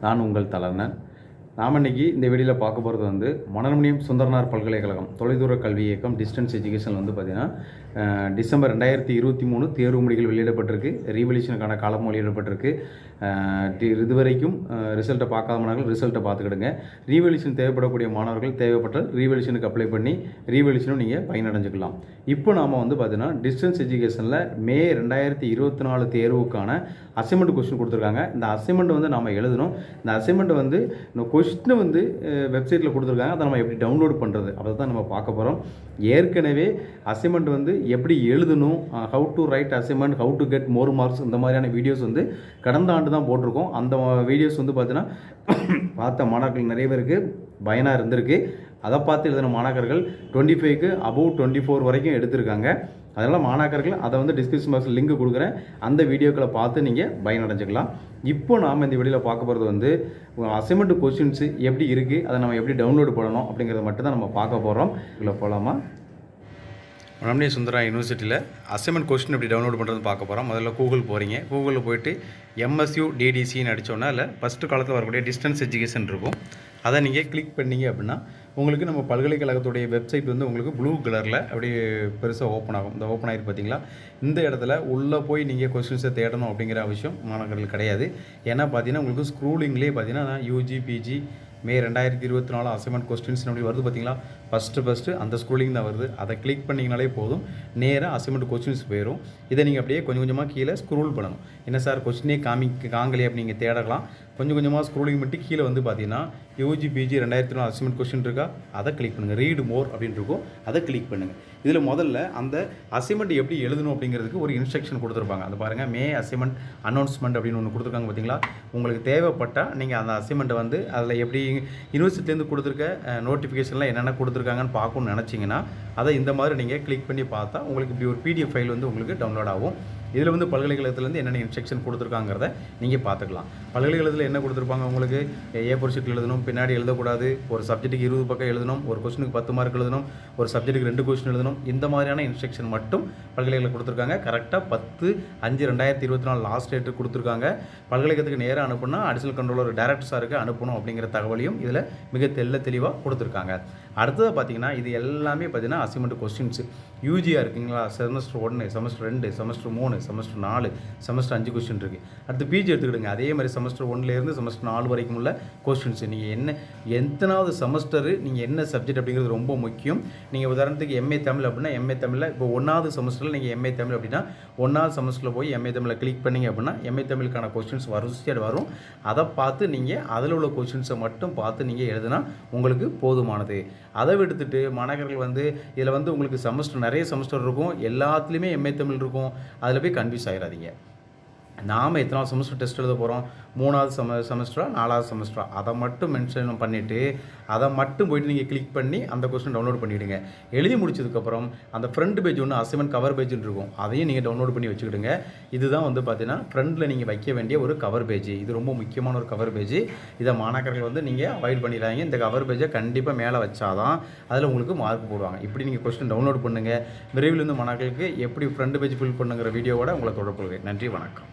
நான் உங்கள் தலைவன் நாம் இன்றைக்கி இந்த வீடியோவில் பார்க்க போகிறது வந்து மணல்முனியம் சுந்தரனார் பல்கலைக்கழகம் தொலைதூர கல்வி இயக்கம் டிஸ்டன்ஸ் எஜுகேஷன் வந்து பார்த்திங்கன்னா டிசம்பர் ரெண்டாயிரத்தி இருபத்தி மூணு தேர்வு முடிகள் வெளியிடப்பட்டிருக்கு. ரீவல்யூஷனுக்கான காலம் வெளியிடப்பட்டிருக்கு. இதுவரைக்கும் ரிசல்ட்டை பார்க்காத மாணவர்கள் ரிசல்ட்டை பார்த்துக்கிடுங்க. ரீவல்யூஷன் தேவைப்படக்கூடிய மாணவர்கள் தேவைப்பட்டால் ரீவல்யூஷனுக்கு அப்ளை பண்ணி ரீவல்யூஷனும் நீங்கள் பயனடைஞ்சுக்கலாம். இப்போ நாம் வந்து பார்த்திங்கன்னா டிஸ்டன்ஸ் எஜுகேஷனில் மே ரெண்டாயிரத்தி இருபத்தி நாலு தேர்வுக்கான அசைன்மெண்ட் கொஸ்டின் கொடுத்துருக்காங்க. இந்த அசைன்மெண்ட் வந்து நாம் எழுதணும். இந்த அசைன்மெண்ட் வந்து இந்த கொஸ்டின் வந்து வெப்சைட்டில் கொடுத்துருக்காங்க. அதை நம்ம எப்படி டவுன்லோட் பண்ணுறது அதை தான் நம்ம பார்க்க போகிறோம் ஏற்கனவே அசைன்மெண்ட் வந்து எப்படி எழுதணும் how to write assignment how to get more marks இந்த மாதிரியான வீடியோஸ் வந்து கடந்த ஆண்டு தான் போட்டிருக்கோம். அந்த வீடியோஸ் வந்து பார்த்தீங்கன்னா பார்த்த மாணவர்கள் நிறைய பேருக்கு பயனாக இருந்திருக்கு. அதை பார்த்து எழுதின மாணாக்கர்கள் டுவெண்ட்டி ஃபைவ்க்கு அபவ் டுவெண்ட்டி ஃபோர் வரைக்கும் எடுத்திருக்காங்க. அதனால் மாணாக்கர்கள் அதை வந்து டிஸ்கிரிப்ஷன் பாக்ஸில் லிங்க் கொடுக்குறேன். அந்த வீடியோக்களை பார்த்து நீங்கள் பயனடைஞ்சிக்கலாம். இப்போ நாம் இந்த வீடியோவில் பார்க்க போகிறது வந்து அசைன்மெண்ட் கொஸ்டின்ஸு எப்படி இருக்குது அதை நம்ம எப்படி டவுன்லோடு பண்ணணும் அப்படிங்கிறத மட்டும் தான் நம்ம பார்க்க போகிறோம் இதில் போகலாமா ரமணிய சுந்தரா யூனிவர்சிட்டியில் அசைன்மெண்ட் கொஸ்டின் எப்படி டவுன்லோட் பண்ணுறதுன்னு பார்க்க போகிறோம் முதல்ல கூகுள் போகிறீங்க கூகுளில் போயிட்டு எம்எஸ்யூ டிடிசின்னு அடித்தோன்னா இல்லை ஃபஸ்ட்டு காலத்தில் வரக்கூடிய டிஸ்டன்ஸ் எஜுகேஷன் இருக்கும். அதை நீங்கள் கிளிக் பண்ணீங்க அப்படின்னா உங்களுக்கு நம்ம பல்கலைக்கழகத்துடைய வெப்சைட் வந்து உங்களுக்கு ப்ளூ கலரில் அப்படியே பெருசாக ஓப்பன் ஆகும். இந்த ஓப்பன் ஆகிருக்கு பார்த்தீங்களா இந்த இடத்துல உள்ளே போய் நீங்கள் கொஸ்டின்ஸை தேடணும் அப்படிங்கிற அவசியம் மாணவர்கள் கிடையாது. ஏன்னா பார்த்தீங்கன்னா உங்களுக்கு ஸ்க்ரூலிங்லேயே பார்த்தீங்கன்னா யூஜி பிஜி மே ரெண்டாயிரத்தி இருபத்தி நாலு அசைன்மெண்ட் கொஸ்டின்ஸ் அப்படி வருது பார்த்தீங்களா ஃபஸ்ட்டு ஃபஸ்ட்டு அந்த ஸ்கூலிங் தான் வருது. அதை கிளிக் பண்ணிங்கனாலே போதும். நேராக அசைன்மெண்ட் கொஸ்டின்ஸ் போயிடும் இதை நீங்கள் அப்படியே கொஞ்சம் கொஞ்சமாக கீழே ஸ்க்ரூல் பண்ணணும். என்ன சார் கொஸ்டினே காமி காங்கலே அப்படி நீங்கள் தேடலாம். கொஞ்சம் கொஞ்சமாக ஸ்க்ரோலிங் மட்டும் கீழே வந்து பார்த்தீங்கன்னா யூஜி பிஜி ரெண்டாயிரத்தி நாலு அசைன்மெண்ட் கொஸ்டின் இருக்கா? அதை கிளிக் பண்ணுங்கள் ரீடு மோர் அப்படின்னு இருக்கும். அதை கிளிக் பண்ணுங்கள் இதில் முதல்ல அந்த அசைன்மெண்ட் எப்படி எழுதணும் அப்படிங்கிறதுக்கு ஒரு இன்ஸ்ட்ரக்ஷன் கொடுத்துருப்பாங்க. அது பாருங்கள் மே அசைன்மெண்ட் அனௌன்ஸ்மெண்ட் அப்படின்னு ஒன்று கொடுத்துருக்காங்க பார்த்தீங்களா? உங்களுக்கு தேவைப்பட்டால் நீங்கள் அந்த அசைன்மெண்ட்டை வந்து அதில் எப்படி யூனிவர்சிட்டிலேருந்து கொடுத்துருக்க நோட்டிஃபிகேஷனில் என்னென்ன கொடுத்துருக்காங்கன்னு பார்க்கணும்னு நினச்சிங்கன்னா அதை இந்த மாதிரி நீங்கள் கிளிக் பண்ணி பார்த்தா உங்களுக்கு இப்படி ஒரு பிடிஎஃப் ஃபைல் வந்து உங்களுக்கு டவுன்லோட் ஆகும். இதில் வந்து பல்கலைக்கழகத்துலேருந்து என்னென்ன இன்ஸ்ட்ரக்ஷன் கொடுத்துருக்காங்கிறத நீங்கள் பார்த்துக்கலாம். பல்கலைக்கழகத்தில் என்ன கொடுத்துருப்பாங்க உங்களுக்கு? ஏ ஃபோர் ஷீட் எழுதணும் பின்னாடி எழுதக்கூடாது ஒரு சப்ஜெக்ட்டுக்கு இருபது பக்கம் எழுதணும் ஒரு கொஸ்டினுக்கு பத்து மார்க் எழுதணும் ஒரு சப்ஜெக்ட்டுக்கு ரெண்டு கொஸ்டின் எழுதணும் இந்த மாதிரியான இன்ஸ்ட்ரக்ஷன் மட்டும் பல்கலைக்கழகம் கொடுத்துருக்காங்க. கரெக்டாக பத்து அஞ்சு ரெண்டாயிரத்தி இருபத்தி நாலு லாஸ்ட் டேட்டு கொடுத்துருக்காங்க. பல்கலைக்கழகத்துக்கு நேராக அனுப்புனா அடிஷனல் கண்ட்ரோலர் டேரக்டர் சாருக்கு அனுப்பணும் அப்படிங்கிற தகவலையும் இதில் மிக தெல்ல தெளிவாக கொடுத்துருக்காங்க. அடுத்தது பார்த்தீங்கன்னா இது எல்லாமே பார்த்தீங்கன்னா அசைன்மெண்ட் கொஸ்டின்ஸு யூஜியாக இருக்குங்களா? செமஸ்டர் ஒன்று செமஸ்டர் ரெண்டு செமஸ்டர் மூணு செமஸ்டர் நாலு செமஸ்டர் அஞ்சு கொஸ்டின் இருக்குது அடுத்து பிஜி எடுத்துக்கிடுங்க. அதே மாதிரி செமஸ்டர் ஒன்லேருந்து செமஸ்டர் நாலு வரைக்கும் உள்ள கொஸ்டின்ஸ் நீங்கள் என்ன எத்தனாவது செமஸ்டரு நீங்கள் என்ன சப்ஜெக்ட் அப்படிங்கிறது ரொம்ப முக்கியம். நீங்கள் உதாரணத்துக்கு எம்ஏ தமிழ் அப்படின்னா எம்ஏ தமிழில் இப்போ ஒன்றாவது செமஸ்டரில் நீங்கள் எம்ஏ தமிழ் அப்படின்னா ஒன்றாவது செமஸ்டரில் போய் எம்ஏ தமிழில் கிளிக் பண்ணீங்க அப்படின்னா எம்ஏ தமிழுக்கான கொஸ்டின்ஸ் வரிசையாக வரும். அதை பார்த்து நீங்கள் அதில் உள்ள கொஸ்டின்ஸை மட்டும் பார்த்து நீங்கள் எழுதுனா உங்களுக்கு போதுமானது. அதை விடுத்துட்டு மாணவர்கள் வந்து இதில் வந்து உங்களுக்கு செமஸ்டர் நிறைய செமஸ்டர் இருக்கும். எல்லாத்துலேயுமே எம்ஏ தமிழ் இருக்கும். அதில் போய் கன்ஃபியூஸ் ஆகிடாதீங்க நாம் எத்தனாவது செமஸ்டர் டெஸ்ட் எழுத போகிறோம் மூணாவது செம செமஸ்டரா நாலாவது செமஸ்டரா அதை மட்டும் மென்ஷன் பண்ணிவிட்டு அதை மட்டும் போயிட்டு நீங்கள் கிளிக் பண்ணி அந்த கொஸ்டின் டவுன்லோட் பண்ணிவிடுங்க எழுதி முடிச்சதுக்கப்புறம் அந்த ஃப்ரண்ட் பேஜ் ஒன்று அசைன்மெண்ட் கவர் பேஜ்னு இருக்கும். அதையும் நீங்கள் டவுன்லோட் பண்ணி வச்சுக்கிடுங்க. இதுதான் வந்து பார்த்தீங்கன்னா ஃப்ரண்டில் நீங்கள் வைக்க வேண்டிய ஒரு கவர் பேஜ் இது ரொம்ப முக்கியமான ஒரு கவர் பேஜ் இதை மாணாக்கர்கள் வந்து நீங்கள் அவாய்ட் பண்ணிடுறாங்க இந்த கவர் பேஜை கண்டிப்பாக மேலே வச்சாதான் அதில் உங்களுக்கு மார்க் போடுவாங்க. இப்படி நீங்கள் கொஸ்டின் டவுன்லோட் பண்ணுங்கள் விரைவில் இருந்து மாணாக்கர்களுக்கு எப்படி ஃப்ரண்ட் பேஜ் ஃபில் பண்ணுங்கிற வீடியோவோட உங்களை தொடர்பு நன்றி வணக்கம்.